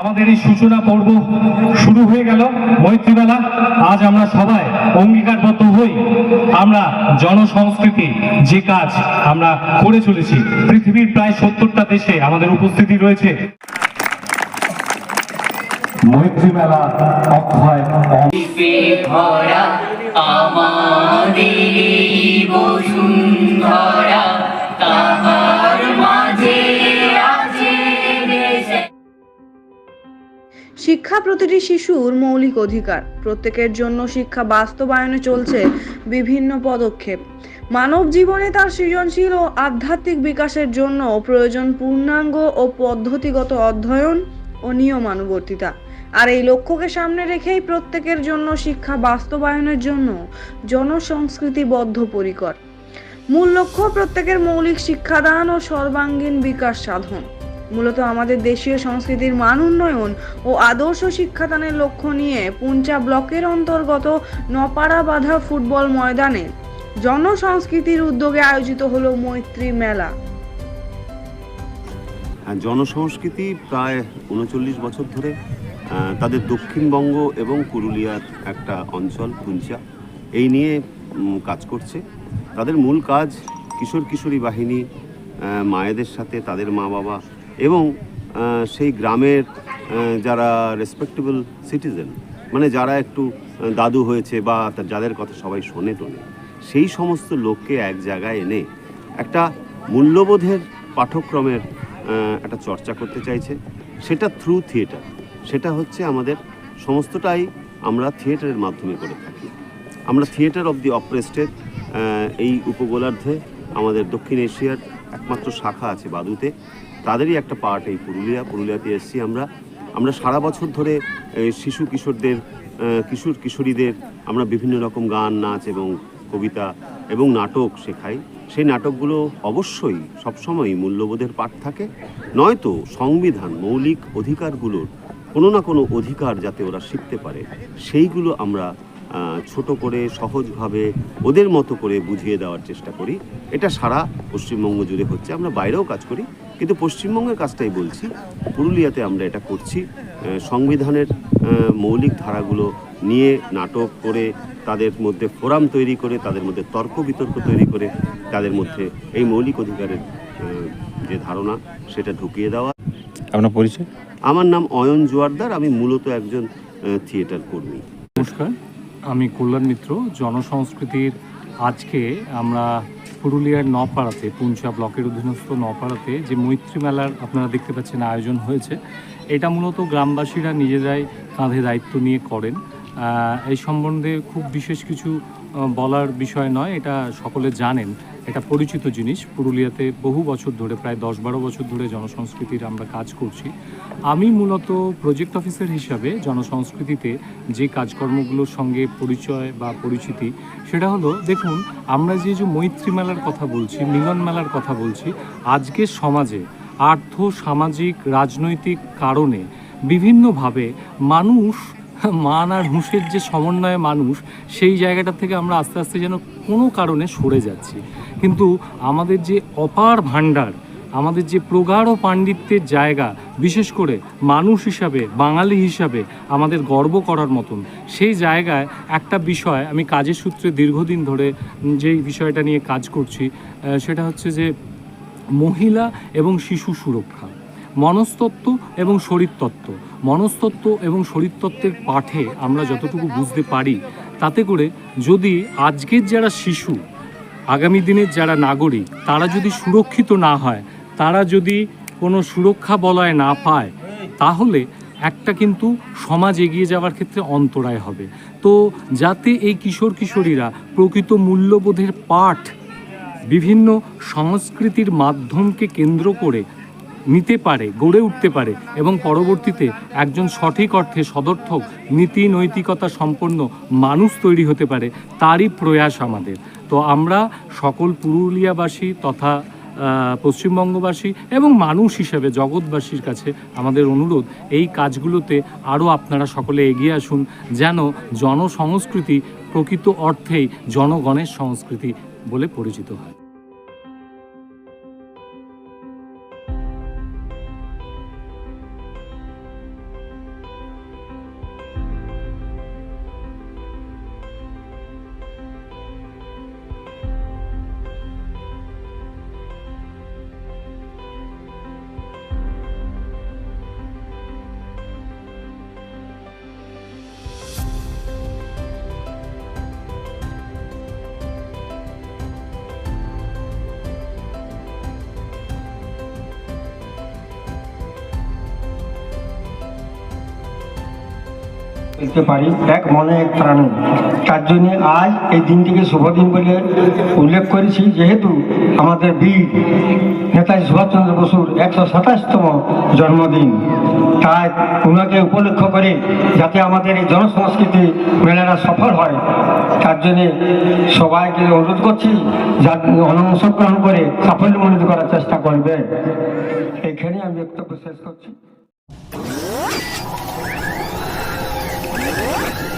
আমাদের এই সূচনা পর্ব শুরু হয়ে গেল। মৈত্রী মেলা আজ আমরা সবাই অঙ্গীকারবদ্ধ হই। আমরা জনসংস্কৃতি যে কাজ আমরা করে চলেছি, পৃথিবীর প্রায় সত্তরটা দেশে আমাদের উপস্থিতি রয়েছে। মৈত্রী মেলা অক্ষয় শিক্ষা প্রতিটি শিশুর মৌলিক অধিকার। প্রত্যেকের জন্য শিক্ষা বাস্তবায়নে চলছে বিভিন্ন পদক্ষেপ। মানব জীবনে তার সৃজনশীল ও আধ্যাত্মিক বিকাশের জন্য প্রয়োজন পূর্ণাঙ্গ ও পদ্ধতিগত অধ্যয়ন ও নিয়মানুবর্তিতা। আর এই লক্ষ্যকে সামনে রেখেই প্রত্যেকের জন্য শিক্ষা বাস্তবায়নের জন্য জনসংস্কৃতি বদ্ধপরিকর মূল লক্ষ্য প্রত্যেকের মৌলিক শিক্ষাদান ও সর্বাঙ্গীন বিকাশ সাধন। মূলত আমাদের দেশীয় সংস্কৃতির মান উন্নয়ন ও আদর্শ শিক্ষাদানের লক্ষ্য নিয়ে পুঞ্চা ব্লকের অন্তর্গত নপাড়া বাঁধা ফুটবল ময়দানে জনসংস্কৃতির উদ্যোগে আয়োজিত হলো মৈত্রী মেলা। জনসংস্কৃতি প্রায় উনচল্লিশ বছর ধরে তাদের দক্ষিণবঙ্গ এবং পুরুলিয়ার একটা অঞ্চল, পুঞ্চা। এই নিয়ে কাজ করছে। তাদের মূল কাজ কিশোর কিশোরী বাহিনী মায়েদের সাথে, তাদের মা বাবা এবং সেই গ্রামের যারা রেসপেক্টেবল সিটিজেন মানে যারা একটু দাদু হয়েছে বা যাদের কথা সবাই শোনে টোনে, সেই সমস্ত লোককে এক জায়গায় এনে একটা মূল্যবোধের পাঠ্যক্রমের একটা চর্চা করতে চাইছে। সেটা থ্রু থিয়েটার সেটা হচ্ছে আমাদের সমস্তটাই আমরা থিয়েটারের মাধ্যমে করে থাকি। আমরা থিয়েটার অব দি অপ্রেস্টের এই উপগোলার্ধে আমাদের দক্ষিণ এশিয়ার একমাত্র শাখা আছে বাদুতে। তাদেরই একটা পার্ট এই পুরুলিয়া। পুরুলিয়াতে এসেছি আমরা। আমরা সারা বছর ধরে শিশু কিশোরদের কিশোর কিশোরীদের আমরা বিভিন্ন রকম গান, নাচ এবং কবিতা এবং নাটক শেখাই। সেই নাটকগুলো অবশ্যই সবসময়ই মূল্যবোধের পাঠ থাকে। নয়তো সংবিধান, মৌলিক অধিকারগুলোর কোনো না কোনো অধিকার যাতে ওরা শিখতে পারে, সেইগুলো আমরা ছোট করে, সহজভাবে ওদের মতো করে বুঝিয়ে দেওয়ার চেষ্টা করি। এটা সারা পশ্চিমবঙ্গ জুড়ে হচ্ছে। আমরা বাইরেও কাজ করি কিন্তু পশ্চিমবঙ্গের কাজটাই বলছি। পুরুলিয়াতে আমরা এটা করছি। সংবিধানের মৌলিক ধারাগুলো নিয়ে নাটক করে তাদের মধ্যে ফোরাম তৈরি করে তাদের মধ্যে তর্ক বিতর্ক তৈরি করে তাদের মধ্যে এই মৌলিক অধিকারের যে ধারণা সেটা ঢুকিয়ে দেওয়া। আপনার পরিচয়? আমার নাম অয়ন জোয়ারদার আমি মূলত একজন থিয়েটার কর্মী। নমস্কার আমি কল্যাণ মিত্র জনসংস্কৃতির আজকে আমরা পুরুলিয়ার নপাড়াতে পুঞ্চা ব্লকের অধীনস্থ নপাড়াতে যে মৈত্রী মেলার আপনারা দেখতে পাচ্ছেন আয়োজন হয়েছে, এটা মূলত গ্রামবাসীরা নিজেরাই কাঁধে দায়িত্ব নিয়ে করেন। এই সম্বন্ধে খুব বিশেষ কিছু বলার বিষয় নয়, এটা সকলে জানেন। এটা পরিচিত জিনিস। পুরুলিয়াতে বহু বছর ধরে, প্রায় দশ বারো বছর ধরে জনসংস্কৃতির আমরা কাজ করছি। আমি মূলত প্রজেক্ট অফিসার হিসাবে জনসংস্কৃতিতে যে কাজকর্মগুলোর সঙ্গে পরিচয় বা পরিচিতি, সেটা হলো, দেখুন, আমরা যে যে মৈত্রী মেলার কথা বলছি, মিলন মেলার কথা বলছি, আজকের সমাজে আর্থ সামাজিক রাজনৈতিক কারণে, বিভিন্নভাবে মানুষ মান আর হুঁশের যে সমন্বয়ে মানুষ, সেই জায়গাটা থেকে আমরা আস্তে আস্তে যেন কোনো কারণে সরে যাচ্ছি। কিন্তু আমাদের যে অপার ভাণ্ডার, আমাদের যে প্রগাঢ় পাণ্ডিত্যের জায়গা, বিশেষ করে মানুষ হিসাবে, বাঙালি হিসাবে আমাদের গর্ব করার মতন, সেই জায়গায় একটা বিষয় আমি কাজের সূত্রে দীর্ঘদিন ধরে যেই বিষয়টা নিয়ে কাজ করছি সেটা হচ্ছে যে মহিলা এবং শিশু সুরক্ষা, মনস্তত্ত্ব এবং শরীরতত্ত্ব। মনস্তত্ত্ব এবং শরীরতত্ত্বের পাঠে আমরা যতটুকু বুঝতে পারি, তাতে করে যদি আজকের যারা শিশু, আগামী দিনের যারা নাগরিক, তারা যদি সুরক্ষিত না হয়, তারা যদি কোনো সুরক্ষা বলয় না পায়, তাহলে একটা কিন্তু সমাজ এগিয়ে যাওয়ার ক্ষেত্রে অন্তরায় হবে। তো যাতে এই কিশোর কিশোরীরা প্রকৃত মূল্যবোধের পাঠ বিভিন্ন সংস্কৃতির মাধ্যমকে কেন্দ্র করে নিতে পারে, গড়ে উঠতে পারে এবং পরবর্তীতে একজন সঠিক অর্থে সদর্থক, নীতি, নৈতিকতা সম্পন্ন মানুষ তৈরি হতে পারে তারই প্রয়াস আমাদের। তো আমরা সকল পুরুলিয়াবাসী তথা পশ্চিমবঙ্গবাসী এবং মানুষ হিসেবে জগৎবাসীর কাছে আমাদের অনুরোধ, এই কাজগুলোতে আরও আপনারা সকলে এগিয়ে আসুন যেন জনসংস্কৃতি প্রকৃত অর্থেই জনগণের সংস্কৃতি বলে পরিচিত হয়। দিতে পারি। এক মনে এক প্রাণে। তার জন্য আজ এই দিনটিকে শুভ দিন বলে উল্লেখ করেছি। যেহেতু আমাদের বীর নেতাজি সুভাষচন্দ্র বসুর একশো সাতাশতম জন্মদিন, তাই ওনাকে উপলক্ষ করে যাতে আমাদের এই জনসংস্কৃতি মেলাটা সফল হয়, তার জন্যে সবাইকে অনুরোধ করছি যা অংশগ্রহণ করে সাফল্যমণ্ডিত করার চেষ্টা করবে। এখানে আমি বক্তব্য শেষ করছি। Oh!